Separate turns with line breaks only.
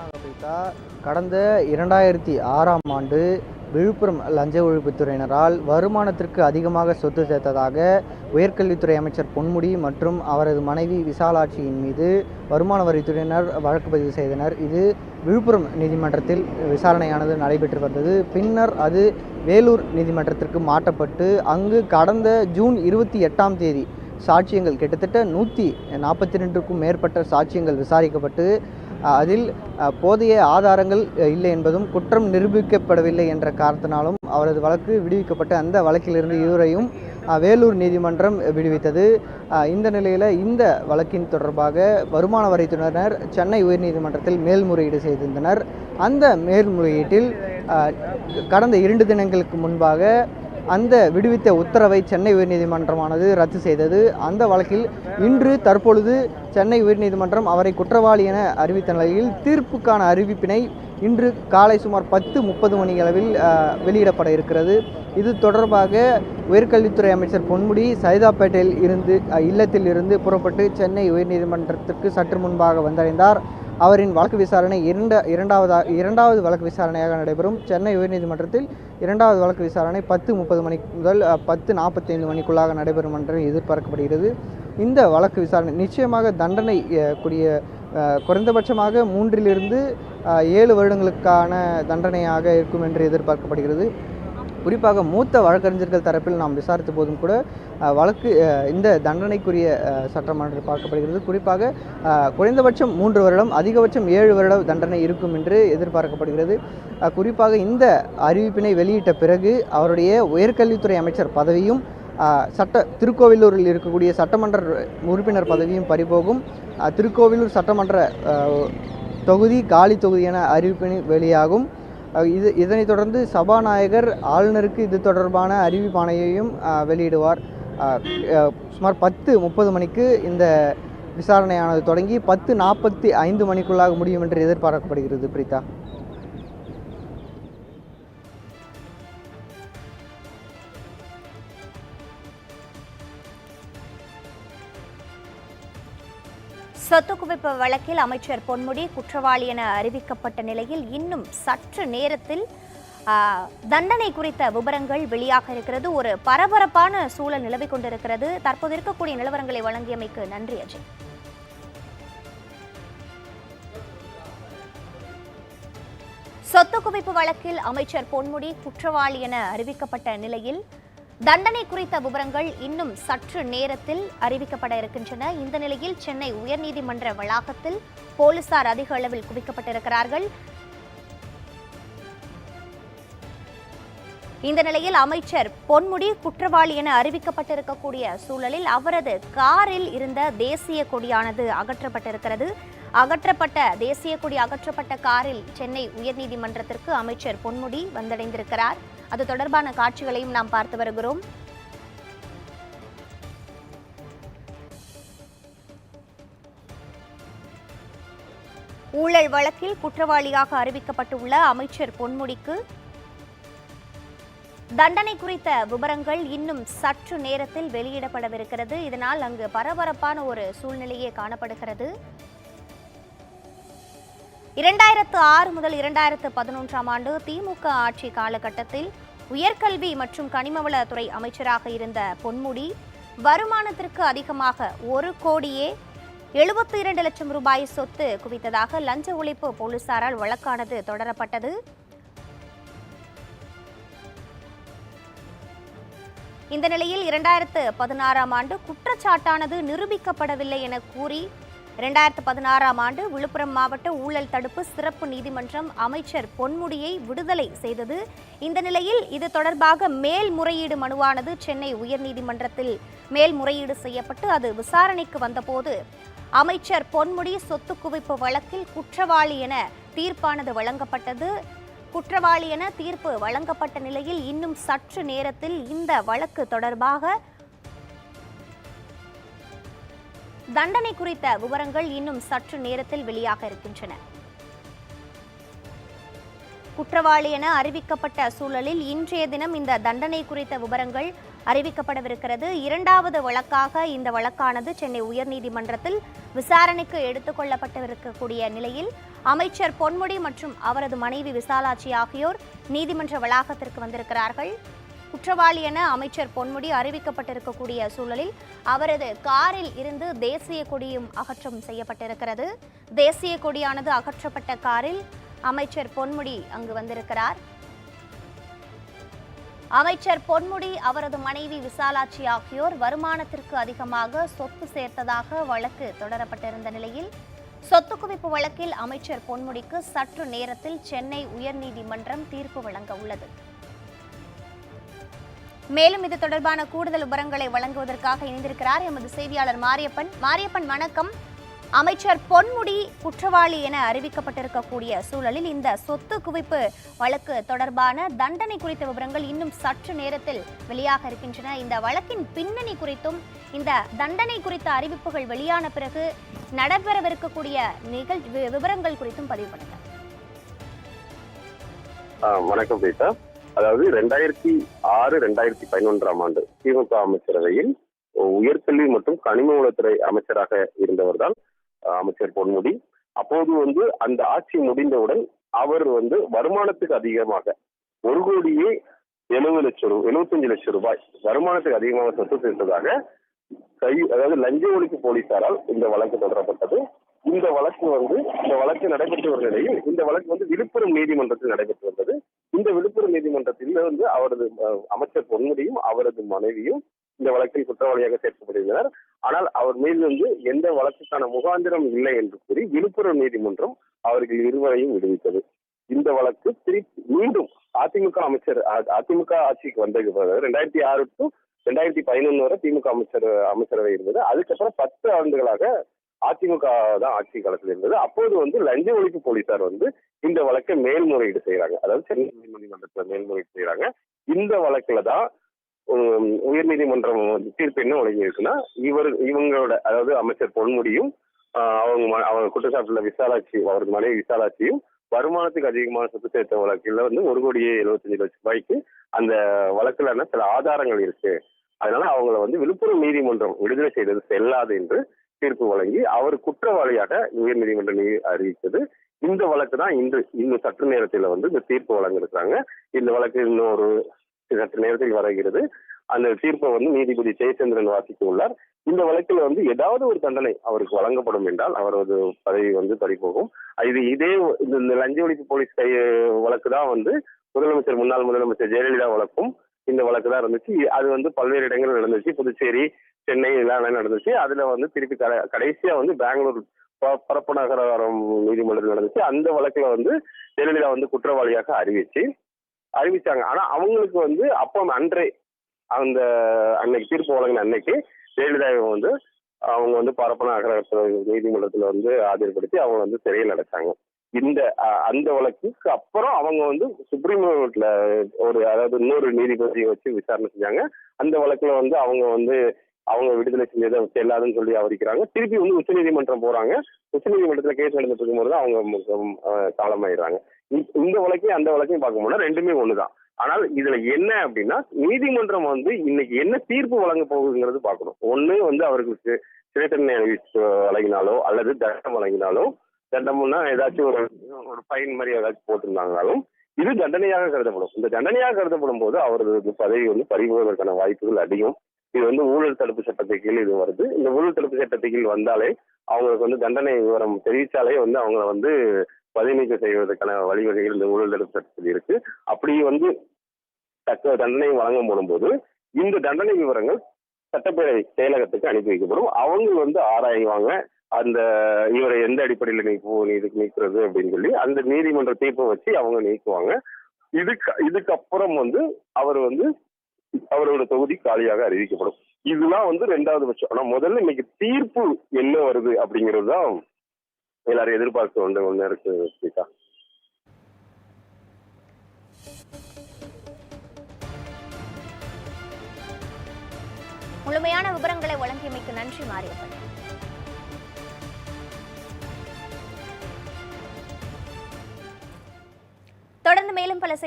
நிச்சயமாக வைத்தா கடந்த இரண்டாயிரத்தி ஆறாம் ஆண்டு விழுப்புரம் லஞ்ச ஒழிப்புத்துறையினரால் வருமானத்திற்கு அதிகமாக சொத்து சேர்த்ததாக உயர்கல்வித்துறை அமைச்சர் பொன்முடி மற்றும் அவரது மனைவி விசாலாட்சியின் மீது வருமான வரித்துறையினர் வழக்கு பதிவு செய்தனர். இது விழுப்புரம் நீதிமன்றத்தில் விசாரணையானது நடைபெற்று வந்தது. பின்னர் அது வேலூர் நீதிமன்றத்திற்கு மாற்றப்பட்டு அங்கு கடந்த ஜூன் இருபத்தி எட்டாம் தேதி சாட்சியங்கள் கிட்டத்தட்ட நூற்றி நாற்பத்தி ரெண்டுக்கும் மேற்பட்ட சாட்சியங்கள் விசாரிக்கப்பட்டு அதில் போதிய ஆதாரங்கள் இல்லை என்பதும் குற்றம் நிரூபிக்கப்படவில்லை என்ற காரணத்தினாலும் அவரது வழக்கு விடுவிக்கப்பட்ட அந்த வழக்கிலிருந்து இருவரையும் வேலூர் நீதிமன்றம் விடுவித்தது. இந்த நிலையில் இந்த வழக்கின் தொடர்பாக வருமான வரித்துறையினர் சென்னை உயர்நீதிமன்றத்தில் மேல்முறையீடு செய்திருந்தனர். அந்த மேல்முறையீட்டில் கடந்த இரண்டு தினங்களுக்கு முன்பாக அந்த விடுவித்த உத்தரவை சென்னை உயர்நீதிமன்றமானது ரத்து செய்தது. அந்த வழக்கில் இன்று தற்பொழுது சென்னை உயர்நீதிமன்றம் அவரை குற்றவாளி என அறிவித்த நிலையில் தீர்ப்புக்கான அறிவிப்பினை இன்று காலை சுமார் பத்து முப்பது மணி அளவில் வெளியிடப்பட இருக்கிறது. இது தொடர்பாக உயர்கல்வித்துறை அமைச்சர் பொன்முடி சைதாப்பேட்டையில் இருந்து இல்லத்தில் இருந்து புறப்பட்டு சென்னை உயர்நீதிமன்றத்திற்கு சற்று முன்பாக வந்தடைந்தார். அவரின் வழக்கு விசாரணை இரண்ட இரண்டாவதாக இரண்டாவது வழக்கு விசாரணையாக நடைபெறும். சென்னை உயர்நீதிமன்றத்தில் இரண்டாவது வழக்கு விசாரணை பத்து முப்பது மணி முதல் பத்து நாற்பத்தைந்து மணிக்குள்ளாக நடைபெறும் என்று எதிர்பார்க்கப்படுகிறது. இந்த வழக்கு விசாரணை நிச்சயமாக தண்டனை கூடிய குறைந்தபட்சமாக மூன்றிலிருந்து ஏழு வருடங்களுக்கான தண்டனையாக இருக்கும் என்று எதிர்பார்க்கப்படுகிறது. குறிப்பாக மூத்த வழக்கறிஞர்கள் தரப்பில் நாம் விசாரித்த போதும் கூட வழக்கு இந்த தண்டனைக்குரிய சட்டமன்றம் பார்க்கப்படுகிறது. குறிப்பாக குறைந்தபட்சம் மூன்று வருடம் அதிகபட்சம் ஏழு வருட தண்டனை இருக்கும் என்று எதிர்பார்க்கப்படுகிறது. குறிப்பாக இந்த அறிவிப்பினை வெளியிட்ட பிறகு அவருடைய உயர்கல்வித்துறை அமைச்சர் பதவியும் சட்ட திருக்கோவிலூரில் இருக்கக்கூடிய சட்டமன்ற உறுப்பினர் பதவியும் பறிபோகும். திருக்கோவிலூர் சட்டமன்ற தொகுதி காலி தொகுதி என அறிவிப்பினை வெளியாகும். இது இதனைத் தொடர்ந்து சபாநாயகர் ஆளுநருக்கு இது தொடர்பான அறிவிப்பாணையையும் வெளியிடுவார். சுமார் பத்து முப்பது மணிக்கு இந்த விசாரணையானது தொடங்கி பத்து நாற்பத்தி ஐந்து மணிக்குள்ளாக முடியும் என்று எதிர்பார்க்கப்படுகிறது பிரீதா
சொத்து குவிப்பு வழக்கில் அமைச்சர் பொன்முடி குற்றவாளி என அறிவிக்கப்பட்ட நிலையில் இன்னும் சற்று நேரத்தில் தண்டனை குறித்த விவரங்கள் வெளியாக இருக்கிறது. ஒரு பரபரப்பான சூழல் நிலவிக் கொண்டிருக்கிறது. தற்போது இருக்கக்கூடிய நிலவரங்களை வழங்கியமைக்கு நன்றி அஜய். சொத்து குவிப்பு வழக்கில் அமைச்சர் பொன்முடி குற்றவாளி என அறிவிக்கப்பட்ட நிலையில் தண்டனை குறித்த விவரங்கள் இன்னும் சற்று நேரத்தில் அறிவிக்கப்பட இருக்கின்றன. இந்த நிலையில் சென்னை உயர்நீதிமன்ற வளாகத்தில் போலீசார் அதிக அளவில் குவிக்கப்பட்டிருக்கிறார்கள். இந்த நிலையில் அமைச்சர் பொன்முடி குற்றவாளி என அறிவிக்கப்பட்டிருக்கக்கூடிய சூழலில் அவரது காரில் இருந்த தேசிய கொடியானது அகற்றப்பட்டிருக்கிறது. அகற்றப்பட்ட தேசிய கொடி அகற்றப்பட்ட காரில் சென்னை உயர்நீதிமன்றத்திற்கு அமைச்சர் பொன்முடி வந்தடைந்திருக்கிறார். அது தொடர்பான காட்சிகளையும் நாம் பார்த்து வருகிறோம். ஊழல் வழக்கில் குற்றவாளியாக அறிவிக்கப்பட்டுள்ள அமைச்சர் பொன்முடிக்கு தண்டனை குறித்த விவரங்கள் இன்னும் சற்று நேரத்தில் வெளியிடப்படவிருக்கிறது. இதனால் அங்கு பரபரப்பான ஒரு சூழ்நிலையே காணப்படுகிறது. இரண்டாயிரத்து ஆறு முதல் இரண்டாயிரத்து பதினொன்றாம் ஆண்டு திமுக ஆட்சி காலகட்டத்தில் உயர்கல்வி மற்றும் கனிமவளத்துறை அமைச்சராக இருந்த பொன்முடி வருமானத்திற்கு அதிகமாக ஒரு கோடியே எழுபத்தி இரண்டு லட்சம் ரூபாய் சொத்து குவித்ததாக லஞ்ச ஒழிப்பு போலீசாரால் வழக்கானது தொடரப்பட்டது. இந்த நிலையில் இரண்டாயிரத்து பதினாறாம் ஆண்டு குற்றச்சாட்டானது நிரூபிக்கப்படவில்லை என கூறி இரண்டாயிரத்து பதினாறாம் ஆண்டு விழுப்புரம் மாவட்ட ஊழல் தடுப்பு சிறப்பு நீதிமன்றம் அமைச்சர் பொன்முடியை விடுதலை செய்தது. இந்த நிலையில் இது தொடர்பாக மேல்முறையீடு மனுவானது சென்னை உயர்நீதிமன்றத்தில். மேல்முறையீடு செய்யப்பட்டு அது விசாரணைக்கு வந்தபோது அமைச்சர் பொன்முடி சொத்து குவிப்பு வழக்கில் குற்றவாளி என தீர்ப்பானது வழங்கப்பட்டது. குற்றவாளி என தீர்ப்பு வழங்கப்பட்ட நிலையில் இன்னும் சற்று நேரத்தில் இந்த வழக்கு தொடர்பாக தண்டனை குறித்த விவரங்கள் இன்னும் சற்று நேரத்தில் வெளியாக இருக்கின்றன. குற்றவாளி என அறிவிக்கப்பட்ட சூழலில் இன்றைய தினம் இந்த தண்டனை குறித்த விவரங்கள் அறிவிக்கப்படவிருக்கிறது. இரண்டாவது வழக்காக இந்த வழக்கானது சென்னை உயர்நீதிமன்றத்தில் விசாரணைக்கு எடுத்துக்கொள்ளப்பட்டிருக்கக்கூடிய நிலையில் அமைச்சர் பொன்முடி மற்றும் அவரது மனைவி விசாலாட்சி ஆகியோர் நீதிமன்ற வளாகத்திற்கு வந்திருக்கிறார்கள். குற்றவாளி என அமைச்சர் பொன்முடி அறிவிக்கப்பட்டிருக்கக்கூடிய சூழலில் அவரது காரில் இருந்து தேசிய கொடியும் அகற்றம் செய்யப்பட்டிருக்கிறது. தேசிய கொடியானது அகற்றப்பட்ட காரில் அமைச்சர் பொன்முடி அங்கு வந்திருக்கிறார். அமைச்சர் பொன்முடி அவரது மனைவி விசாலாட்சி ஆகியோர் வருமானத்திற்கு அதிகமாக சொத்து சேர்த்ததாக வழக்கு தொடரப்பட்டிருந்த நிலையில் சொத்து குவிப்பு வழக்கில் அமைச்சர் பொன்முடிக்கு சற்று நேரத்தில் சென்னை உயர்நீதிமன்றம் தீர்ப்பு வழங்க உள்ளது. மேலும் இது தொடர்பான கூடுதல் விவரங்களை வழங்குவதற்காக இணைந்திருக்கிறார் எமது செய்தியாளர் மாரியப்பன். மாரியப்பன் வணக்கம். அமைச்சர் பொன்முடி குற்றவாளி என அறிவிக்கப்பட்டிருக்கக்கூடிய சூழலில் இந்த சொத்து குவிப்பு வழக்கு தொடர்பான தண்டனை குறித்த விவரங்கள் இன்னும் சற்று நேரத்தில் வெளியாக இருக்கின்றன. இந்த வழக்கின் பின்னணி குறித்தும் இந்த தண்டனை குறித்த அறிவிப்புகள் வெளியான பிறகு நடைபெறவிருக்கக்கூடிய நிகழ் விவரங்கள் குறித்தும் பதிவு
பண்ணுங்கள். வணக்கம் அதாவது ரெண்டாயிரத்தி ஆறு ரெண்டாயிரத்தி பதினொன்றாம் ஆண்டு திமுக அமைச்சரவையில் உயர்கல்வி மற்றும் கனிம வளத்துறை அமைச்சராக இருந்தவர் தான் அமைச்சர் பொன்முடி. அப்போது வந்து அந்த ஆட்சி முடிந்தவுடன் அவர் வந்து வருமானத்துக்கு அதிகமாக ஒரு கோடியே எழுபது லட்சம் ரூபாய் எழுபத்தஞ்சு லட்சம் ரூபாய் வருமானத்துக்கு அதிகமாக சொத்து சேர்த்ததாக கை அதாவது லஞ்ச ஒழிப்பு போலீசாரால் இந்த வழக்கு தொடரப்பட்டது. இந்த வழக்கு வந்து இந்த வழக்கு நடைபெற்று வரும் நிலையில் இந்த வழக்கு வந்து விழுப்புரம் நீதிமன்றத்தில் நடைபெற்று வந்தது. இந்த விழுப்புரம் நீதிமன்றத்தில் வந்து அவரது அமைச்சர் பொன்முடியும் அவரது மனைவியும் இந்த வழக்கில் குற்றவாளியாக சேர்க்கப்பட்டிருந்தனர் ஆனால் அவர் மீது வந்து எந்த வழக்குக்கான முகாந்திரம் இல்லை என்று கூறி விழுப்புரம் நீதிமன்றம் அவர்கள் இருவரையும் விடுவித்தது. இந்த வழக்கு திருப்பி மீண்டும் அதிமுக அமைச்சர் அதிமுக ஆட்சிக்கு வந்தது ரெண்டாயிரத்தி ஆறு டு ரெண்டாயிரத்தி பதினொன்று வரை திமுக அமைச்சர் அமைச்சரவை இருந்தது. அதுக்கப்புறம் பத்து ஆண்டுகளாக அதிமுக தான் ஆட்சி காலத்தில் இருந்தது. அப்போது வந்து லஞ்ச ஒழிப்பு போலீசார் வந்து இந்த வழக்கை மேல்முறையீடு செய்யறாங்க. அதாவது சென்னை உயர்நீதிமன்றத்துல மேல்முறையீடு செய்யறாங்க. இந்த வழக்குல தான் உயர்நீதிமன்றம் தீர்ப்பு என்ன வழங்கியிருக்குன்னா இவர் இவங்களோட அதாவது அமைச்சர் பொன்முடியும் அவங்க ம- அவங்க குற்றச்சாட்டுல விசாலாட்சி அவரது மனைவி விசாலாட்சியும் வருமானத்துக்கு அதிகமான சொத்து சேர்த்த வழக்கில் வந்து ஒரு கோடியே எழுபத்தஞ்சு லட்சம் ரூபாய்க்கு அந்த வழக்குல சில ஆதாரங்கள் இருக்கு. அதனால அவங்கள வந்து விழுப்புரம் நீதிமன்றம் விடுதலை செய்தது செல்லாது என்று தீர்ப்பு வழங்கி அவர் குற்றவாளியாக உயர்நீதிமன்ற நீ- அறிவித்தது. இந்த வழக்கு தான் இன்று இன்னும் சற்று நேரத்தில் வந்து இந்த தீர்ப்பு வழங்கிருக்கிறாங்க இந்த வழக்கு இன்னும் ஒரு சற்று நேரத்தில் வருகிறது. அந்த தீர்ப்பை வந்து நீதிபதி ஜெயச்சந்திரன் வாசித்து உள்ளார் இந்த வழக்கில் வந்து ஏதாவது ஒரு தண்டனை அவருக்கு வழங்கப்படும் என்றால் அவரது பதவி வந்து பறிபோகும் இது இதே இந்த இந்த லஞ்ச ஒழிப்பு போலீஸ் கை வழக்கு தான் வந்து முதலமைச்சர் முன்னாள் முதலமைச்சர் ஜெயலலிதா வழக்கும். இந்த வழக்கு தான் இருந்துச்சு. அது வந்து பல்வேறு இடங்கள் நடந்துச்சு. புதுச்சேரி சென்னை எல்லாம் நடந்துச்சு. அதுல வந்து திருப்பி கடைசியா வந்து பெங்களூர் ப- பரப்பு நகரம் நீதிமன்றத்தில் நடந்துச்சு. அந்த வழக்குல வந்து ஜெயலலிதா வந்து குற்றவாளியாக அறிவிச்சு அறிவிச்சாங்க. ஆனா அவங்களுக்கு வந்து அப்போ அன்றே அந்த அன்னைக்கு தீர்ப்பு வழங்கின அன்னைக்கு ஜெயலலிதாவை வந்து அவங்க வந்து பரப்பன நகர நீதிமன்றத்துல வந்து ஆஜர்படுத்தி அவங்க வந்து சிறையில் அடைச்சாங்க. இந்த அந்த வழக்குக்கு அப்புறம் அவங்க வந்து சுப்ரீம் கோர்ட்ல ஒரு அதாவது இன்னொரு நீதிபதியை வச்சு விசாரணை செஞ்சாங்க. அந்த வழக்குல வந்து அவங்க வந்து அவங்க விடுதலை செஞ்சதை செல்லாதுன்னு சொல்லி அவரிக்கிறாங்க திருப்பி வந்து உச்சநீதிமன்றம் போறாங்க. உச்சநீதிமன்றத்துல கேஸ் நடந்துட்டு இருக்கும்போது தான் அவங்க காலமாயிடுறாங்க. இந்த- வழக்கையும் அந்த வழக்கையும் பார்க்க போனா ரெண்டுமே ஒண்ணுதான். ஆனால் இதுல என்ன அப்படின்னா நீதிமன்றம் வந்து இன்னைக்கு என்ன தீர்ப்பு வழங்க போகுதுங்கிறது பார்க்கணும். ஒண்ணு வந்து அவருக்கு சிறை தண்டனை வழங்கினாலோ அல்லது தண்டனை வழங்கினாலோ தண்டம்னா ஏதாச்சும் ஒரு ஒரு ஃபைன் மாதிரி ஏதாச்சும் போட்டிருந்தாங்கனாலும் இது தண்டனையாக கருதப்படும். இந்த தண்டனையாக கருதப்படும் போது அவரது பதவி வந்து பறிபோவதற்கான வாய்ப்புகள் அதிகம். இது வந்து ஊழல் தடுப்பு சட்டத்தை கீழ் இது வருது. இந்த ஊழல் தடுப்பு சட்டத்தை கீழ் வந்தாலே அவங்களுக்கு வந்து தண்டனை விவரம் தெரிவித்தாலே வந்து அவங்கள வந்து பதவி நீக்கம் செய்வதற்கான வழிவகைகள் இந்த ஊழல் தடுப்பு சட்டத்தில் இருக்கு. அப்படி வந்து தக்க தண்டனை வழங்க போடும்போது இந்த தண்டனை விவரங்கள் சட்டப்பேரவை செயலகத்துக்கு அனுப்பி வைக்கப்படும். அவங்க வந்து ஆராய்வாங்க. அந்த இவரை எந்த அடிப்படையில் நீக்கு இதுக்கு நீக்குறது அப்படின்னு சொல்லி அந்த நீதிமன்ற தீர்ப்பை வச்சு அவங்க நீக்குவாங்க. இதுக்கு இதுக்கப்புறம் வந்து அவர் வந்து அவரோட தொகுதி காலியாக அறிவிக்கப்படும். இதெல்லாம் வந்து ரெண்டாவது பட்சம். ஆனா முதல்ல இன்னைக்கு தீர்ப்பு என்ன வருது அப்படிங்கிறது தான் எல்லாரும் எதிர்பார்க்க ஒன்று ஒன்று இருக்கு ஸ்ரீகா
முழுமையான விவரங்களை வழங்கியமைக்கு நன்றி மாரியப்பன். தொடர்ந்து மேலும் பல செய்தி